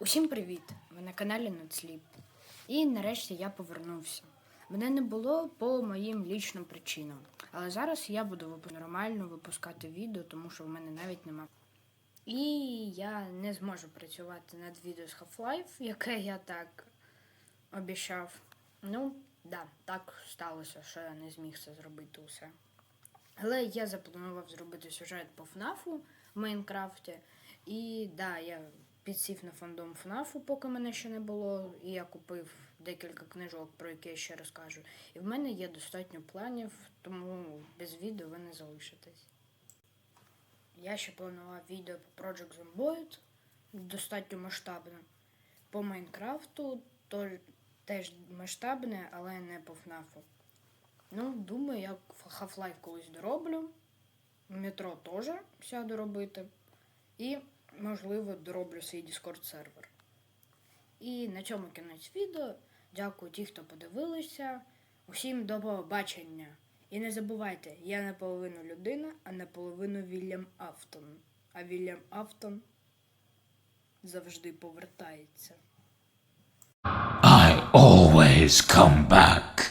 Усім привіт! Ви на каналі NotSleep. І нарешті я повернувся. Мене не було по моїм лічним причинам. Але зараз я буду нормально випускати відео, тому що в мене навіть нема. І я не зможу працювати над відео з Half-Life, яке я так обіцяв. Ну, да, так сталося, що я не зміг це зробити усе. Але я запланував зробити сюжет по ФНАФу в Майнкрафті. І да, я підсів на фандом ФНАФу, поки мене ще не було. І я купив декілька книжок, про які я ще розкажу. І в мене є достатньо планів, тому без відео ви не залишитесь. Я ще планував відео по Project Zomboid, достатньо масштабне. По Майнкрафту то теж масштабне, але не по ФНАФу. Ну, думаю, я Half-Life колись дороблю. Метро теж сяду робити. І, можливо, дороблю свій Discord сервер. І на цьому кінець відео. Дякую ті, хто подивилися. Усім до побачення. І не забувайте, я наполовину людина, а наполовину Вільям Афтон. А Вільям Афтон завжди повертається. I always come back.